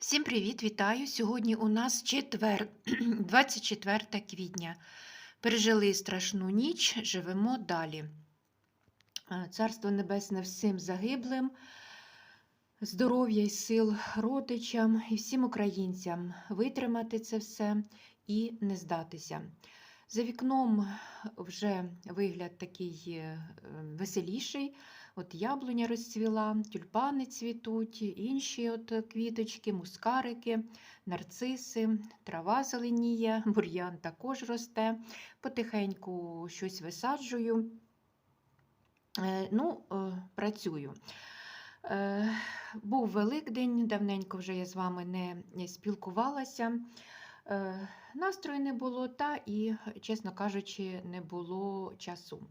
Всім привіт, вітаю! Сьогодні у нас четвер, 24 квітня. Пережили страшну ніч, живемо далі. Е, Царство Небесне всім загиблим, здоров'я і сил родичам і всім українцям витримати це все і не здатися. За вікном вже вигляд такий е, веселіший. От яблуня розцвіла, тюльпани цвітуть, інші от квіточки, мускарики, нарциси, трава зеленіє, бур'ян також росте. Потихеньку щось висаджую. Е, Ну, е, працюю. Е, Був Великдень, давненько вже я з вами не спілкувалася. Е, Настрою не було, та і, чесно кажучи, не було часу.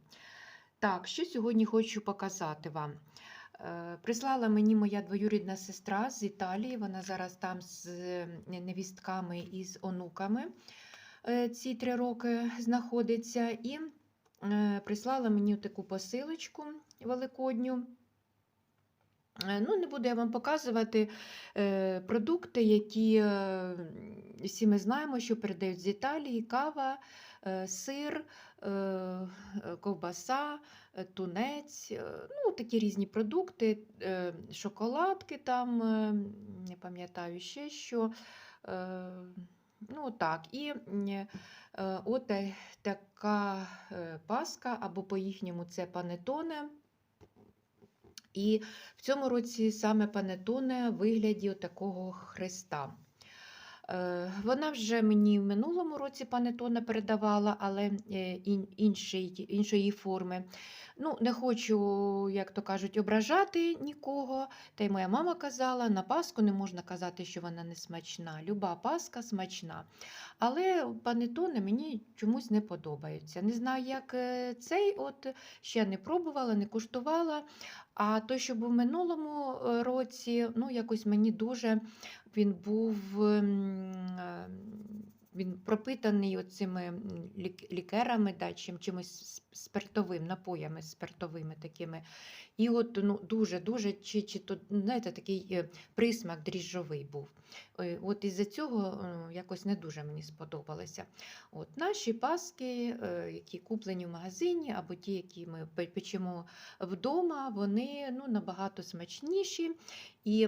Так, що сьогодні хочу показати вам. Е, Прислала мені моя двоюрідна сестра з Італії. Вона зараз там з е, невістками і з онуками е, ці три роки знаходиться. І прислала мені таку посилочку великодню. Е, Ну, не буду я вам показувати е, продукти, які е, всі ми знаємо, що передають з Італії: кава, сир, ковбаса, тунець, ну, такі різні продукти, шоколадки там, не пам'ятаю ще що. Ну, так, і от така паска, або по-їхньому це панетоне. І в цьому році саме панетоне в вигляді такого хреста. Е, Вона вже мені в минулому році панетоне передавала, але е, іншої форми. Ну, не хочу, як то кажуть, ображати нікого. Та й моя мама казала, на Пасху не можна казати, що вона не смачна. Люба Пасха смачна. Але панетони мені чомусь не подобаються. Не знаю, як е, цей, от ще не пробувала, не куштувала. А той, що був в минулому е, році, ну, якось мені дуже він був е, він пропитаний оцими лікерами, да, чим, чимось спиртовим, напоями спиртовими такими. І от ну, дуже-дуже, чи, чи то, знаєте, такий е, присмак дріжджовий був. Е, От із-за цього е, якось не дуже мені сподобалося. От Наші паски, які куплені в магазині, або ті, які ми пе- печемо вдома, вони ну, набагато смачніші. І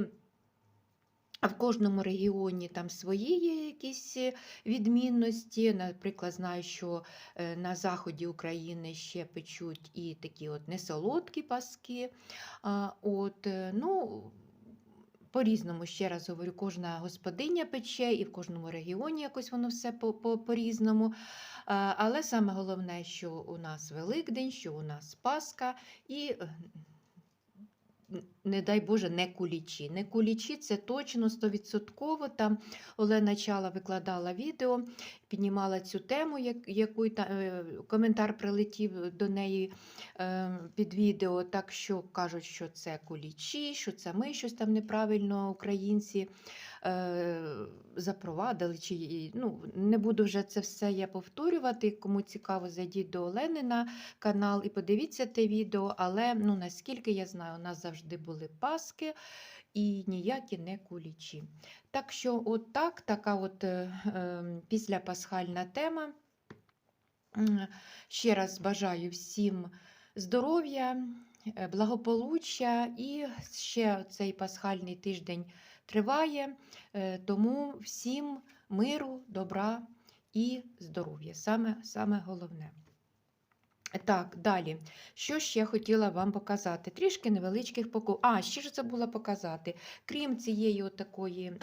в кожному регіоні там свої є якісь е, відмінності. Наприклад, знаю, що е, на заході України ще печуть і такі от несолодкі паски. От, е, ну, по-різному, ще раз говорю, кожна господиня пече, і в кожному регіоні якось воно все по- по- по-різному. Але саме головне, що у нас Великдень, що у нас Пасха і. Не дай Боже, не кулічі. Не кулічі це точно 100%. Там Олена Чала викладала відео, піднімала цю тему, яку е, коментар прилетів до неї е, під відео. Так що кажуть, що це кулічі, що це ми щось там неправильно українці е, запровадили. Чи, ну, не буду вже це все я повторювати. Кому цікаво, зайдіть до Олени на канал і подивіться те відео. Але ну, наскільки я знаю, у нас завжди були паски і ніякі не кулічі. Так що, от так, така от е, е, післяпасхальна тема. Ще раз бажаю всім здоров'я, е, благополуччя і ще цей пасхальний тиждень триває, е, тому всім миру, добра і здоров'я. Саме, саме головне. Так, далі. Що ще хотіла вам показати? Трішки невеличких покуп. А, ще ж забула показати. Крім цієї такої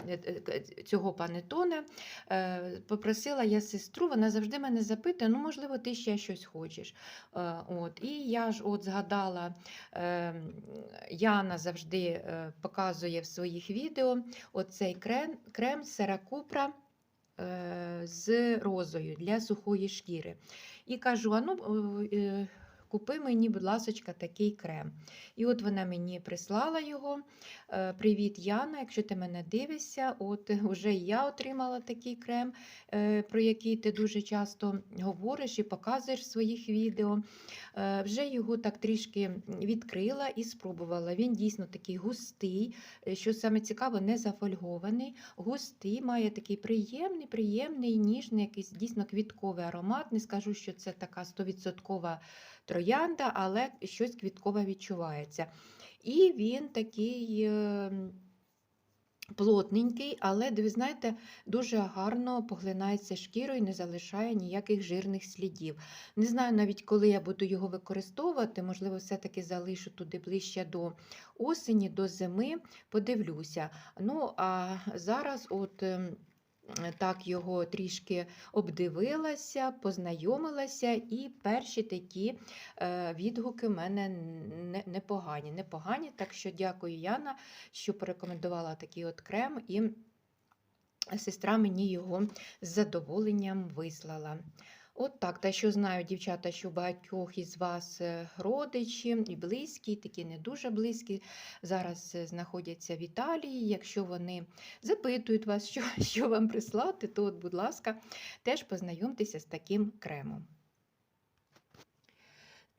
цього панетоне, е, попросила я сестру, вона завжди мене запитує, ну, можливо, ти ще щось хочеш. Е, От. І я ж от згадала, е, Яна завжди е, показує в своїх відео оцей крем, крем Серакупра е, з розою для сухої шкіри. І кажу: а ну, е, купи мені, будь ласочка, такий крем. І от вона мені прислала його. Е, Привіт, Яна, якщо ти мене дивишся, от вже я отримала такий крем, е, про який ти дуже часто говориш і показуєш в своїх відео. Е, Вже його так трішки відкрила і спробувала. Він дійсно такий густий, що саме цікаво, не зафольгований, густий, має такий приємний, приємний, ніжний, якийсь дійсно квітковий аромат. Не скажу, що це така 100% троянда, але щось квіткове відчувається. І він такий. е, Плотненький, але, ви знаєте, дуже гарно поглинається шкірою, не залишає ніяких жирних слідів. Не знаю навіть, коли я буду його використовувати, можливо, все-таки залишу туди ближче до осені, до зими, подивлюся. Ну, а зараз от. Ем, Так його трішки обдивилася, познайомилася, і перші такі е, відгуки в мене непогані. непогані. Так що дякую, Яна, що порекомендувала такий от крем, і сестра мені його з задоволенням вислала. От так, та що знаю, дівчата, що багатьох із вас е, родичі і близькі, такі не дуже близькі, зараз е, знаходяться в Італії. Якщо вони запитують вас, що, що вам прислати, то, от, будь ласка, теж познайомтеся з таким кремом.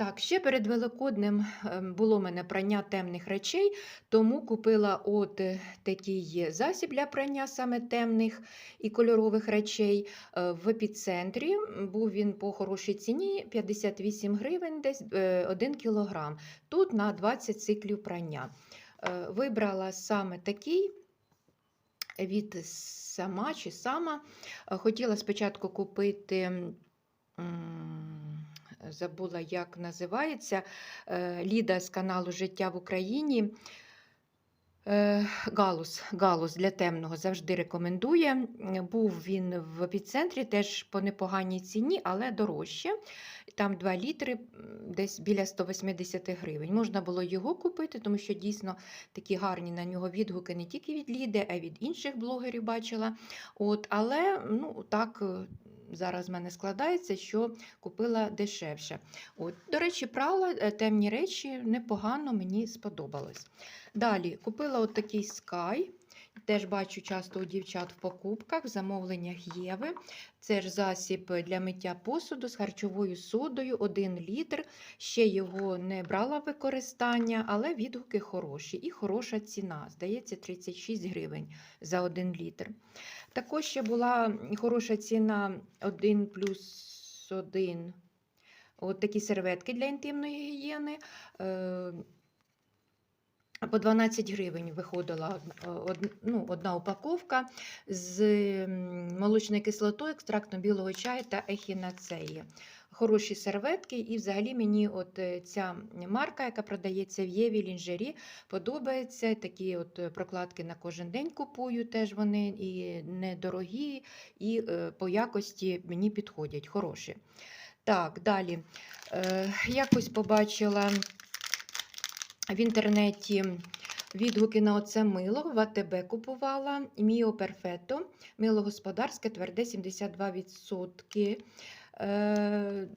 Так, ще перед Великоднем ем, було мене прання темних речей, тому купила от е, такий засіб для прання саме темних і кольорових речей е, в епіцентрі. Був він по хорошій ціні 58 гривень, десь 1 кілограм. Тут на 20 циклів прання. Е, Вибрала саме такий. Від сама чи сама Е, хотіла спочатку купити. Забула, як називається е, Ліда з каналу Життя в Україні. Е, Галус, галус для темного завжди рекомендує. Був він в епіцентрі, теж по непоганій ціні, але дорожче. Там 2 літри, десь біля 180 гривень. Можна було його купити, тому що дійсно такі гарні на нього відгуки не тільки від Ліди, а й від інших блогерів бачила. От, але ну, так зараз в мене складається, що купила дешевше. От, до речі, прала е, темні речі непогано мені сподобалось. Далі купила от такий Sky. Теж бачу часто у дівчат в покупках, в замовленнях Єви. Це ж засіб для миття посуду з харчовою содою, 1 літр. Ще його не брала використання, але відгуки хороші і хороша ціна. Здається, 36 гривень за 1 літр. Також ще була хороша ціна 1 плюс 1. От такі серветки для інтимної гігієни. Е, по 12 гривень виходила од- од- ну, одна упаковка з молочною кислотою, екстрактом білого чаю та ехінацеї. Хороші серветки, і взагалі мені от е, ця марка, яка продається в Єві лінжері, подобається. Такі от е, прокладки на кожен день купую, теж вони і недорогі, і е, по якості мені підходять, хороші. Так, далі. Е, якось побачила в інтернеті відгуки на оце мило. В АТБ купувала Міо Перфетто. Мило господарське, тверде 72%. Е,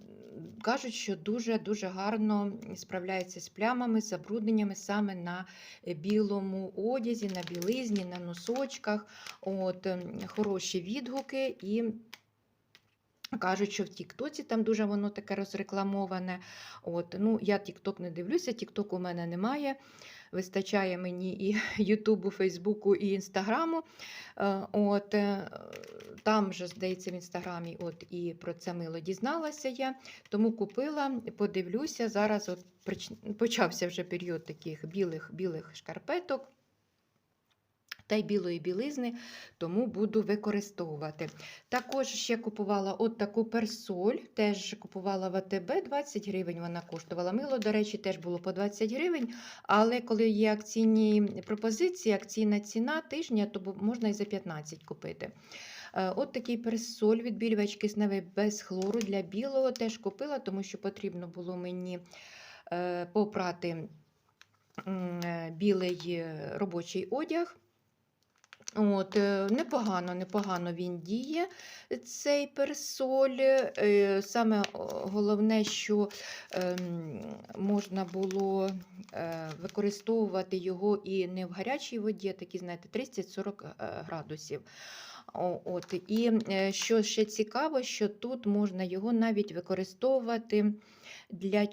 кажуть, що дуже-дуже гарно справляється з плямами, з забрудненнями саме на білому одязі, на білизні, на носочках. От, ем, хороші відгуки і Кажуть, що в Тіктоці там дуже воно таке розрекламоване. От, ну, Я Тікток не дивлюся, Тіктоку у мене немає. Вистачає мені і Ютубу, Фейсбуку, і Інстаграму. Е, От, е, Там же, здається, в Інстаграмі от, і про це мило дізналася я. Тому купила, подивлюся. Зараз от почався вже період таких білих, білих шкарпеток. Та й білої білизни, тому буду використовувати. Також ще купувала от таку персоль, теж купувала в АТБ, 20 гривень вона коштувала. Мило, до речі, теж було по 20 гривень, але коли є акційні пропозиції, акційна ціна тижня, то можна і за 15 купити. Е, От такий персоль відбілювач кисневий без хлору для білого теж купила, тому що потрібно було мені е, попрати е, білий робочий одяг. От, е, непогано, непогано він діє, цей персоль. Е, Саме головне, що ем, можна було е, використовувати його і не в гарячій воді, а такі, знаєте, 30-40 е, градусів. От, і е, що ще цікаво, що тут можна його навіть використовувати для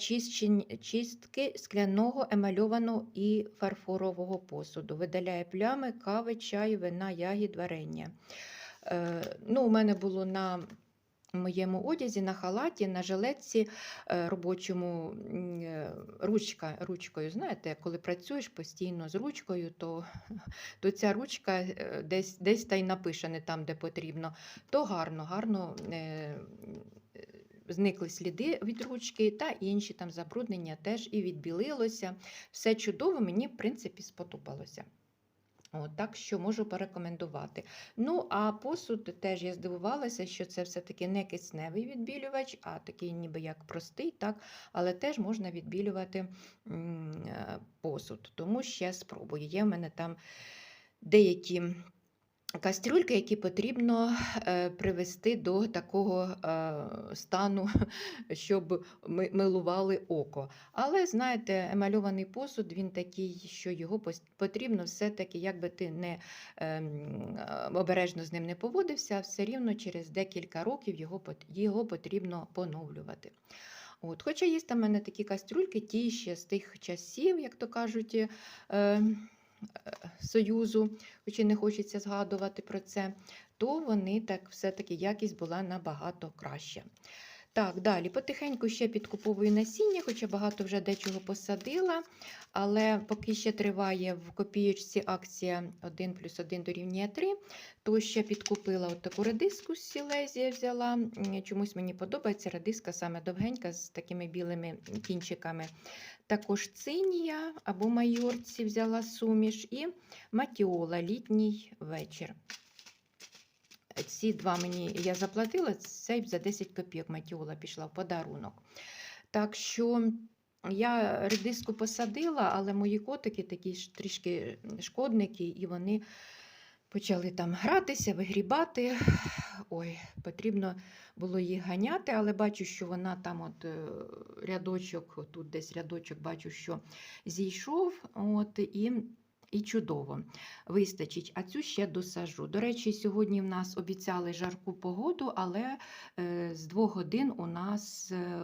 чистки скляного, емальованого і фарфорового посуду. Видаляє плями, кави, чай, вина, ягід, варення. Е, ну, у мене було на моєму одязі, на халаті, на жилетці е, робочому е, ручка, ручкою. Знаєте, коли працюєш постійно з ручкою, то, то ця ручка десь, десь та й напише не там, де потрібно. То гарно, гарно зникли сліди від ручки та інші там забруднення теж і відбілилося. Все чудово, мені, в принципі, сподобалося. От, так що можу порекомендувати. Ну, а посуд теж я здивувалася, що це все-таки не кисневий відбілювач, а такий ніби як простий, так, але теж можна відбілювати е, посуд. Тому ще спробую. Є в мене там деякі кастрюльки, які потрібно е, привести до такого е, стану, щоб ми- милували око. Але знаєте, емальований посуд він такий, що його потрібно все-таки, якби ти не ем, е, обережно з ним не поводився, все рівно через декілька років його, його потрібно поновлювати. От. Хоча є там мене такі кастрюльки, ті ще з тих часів, як то кажуть, Союзу, хоч і не хочеться згадувати про це, то вони так все-таки якість була набагато краща. Так, далі потихеньку ще підкуповую насіння, хоча багато вже дечого посадила, але поки ще триває в копієчці акція 1 плюс 1 дорівнює 3, то ще підкупила таку редиску з Сілезія взяла. Чомусь мені подобається редиска саме довгенька з такими білими кінчиками. Також цинія або майорці взяла суміш і матіола літній вечір. Ці два мені я заплатила, цей за 10 копійок матіола пішла в подарунок. Так що я редиску посадила, але мої котики такі трішки шкодники, і вони почали там гратися, вигрібати. Ой, потрібно було їх ганяти, але бачу, що вона там от е, рядочок, тут десь рядочок бачу, що зійшов. От, і і чудово вистачить. А цю ще досажу. До речі, сьогодні в нас обіцяли жарку погоду, але е, з двох годин у нас е,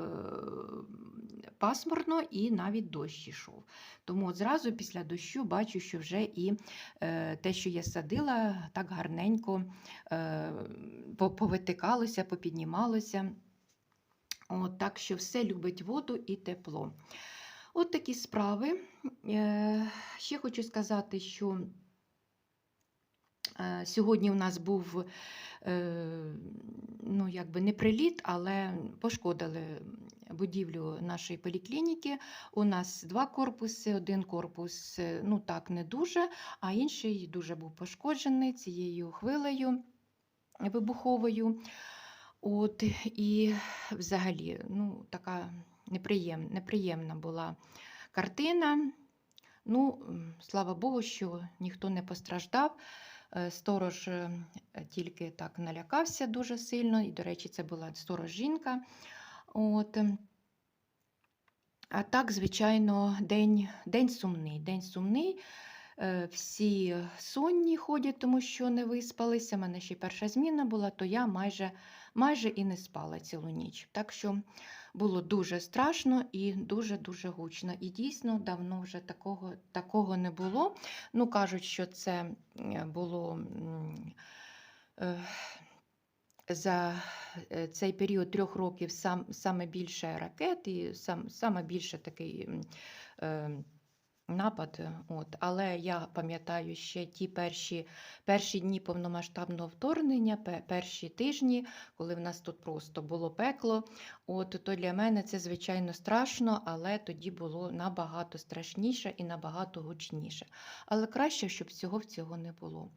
пасмурно і навіть дощ ішов. Тому зразу після дощу бачу, що вже і е, те, що я садила, так гарненько повитикалося, попіднімалося. От, так що все любить воду і тепло. От такі справи. Е, Ще хочу сказати, що е, сьогодні у нас був е, ну, якби не приліт, але пошкодили будівлю нашої поліклініки. У нас два корпуси, один корпус ну так не дуже, а інший дуже був пошкоджений цією хвилею вибуховою. От, і взагалі, ну, така неприєм, неприємна була картина. Ну, слава Богу, що ніхто не постраждав. Е, Сторож е, тільки так налякався дуже сильно, і, до речі, це була сторож жінка. От. А так, звичайно, день, день сумний. День сумний. Е, Всі сонні ходять, тому що не виспалися. У мене ще перша зміна була, то я майже, майже і не спала цілу ніч. Так що було дуже страшно і дуже-дуже гучно. І дійсно давно вже такого, такого не було. Ну, кажуть, що це було. е, За е, цей період трьох років сам, саме більше ракет і сам, саме більше такий е, напад. От. Але я пам'ятаю ще ті перші, перші дні повномасштабного вторгнення, перші тижні, коли в нас тут просто було пекло. От, то для мене це, звичайно, страшно, але тоді було набагато страшніше і набагато гучніше. Але краще, щоб всього не було.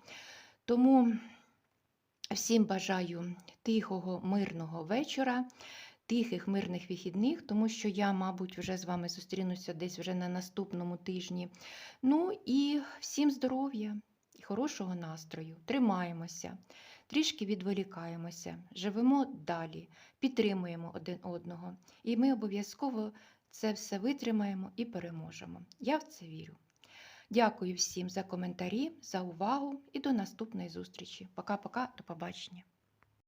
Тому всім бажаю тихого, мирного вечора. Тихих мирних вихідних, тому що я, мабуть, вже з вами зустрінуся десь вже на наступному тижні. Ну і всім здоров'я, і хорошого настрою, тримаємося, трішки відволікаємося, живемо далі, підтримуємо один одного. І ми обов'язково це все витримаємо і переможемо. Я в це вірю. Дякую всім за коментарі, за увагу і до наступної зустрічі. Пока-пока, до побачення.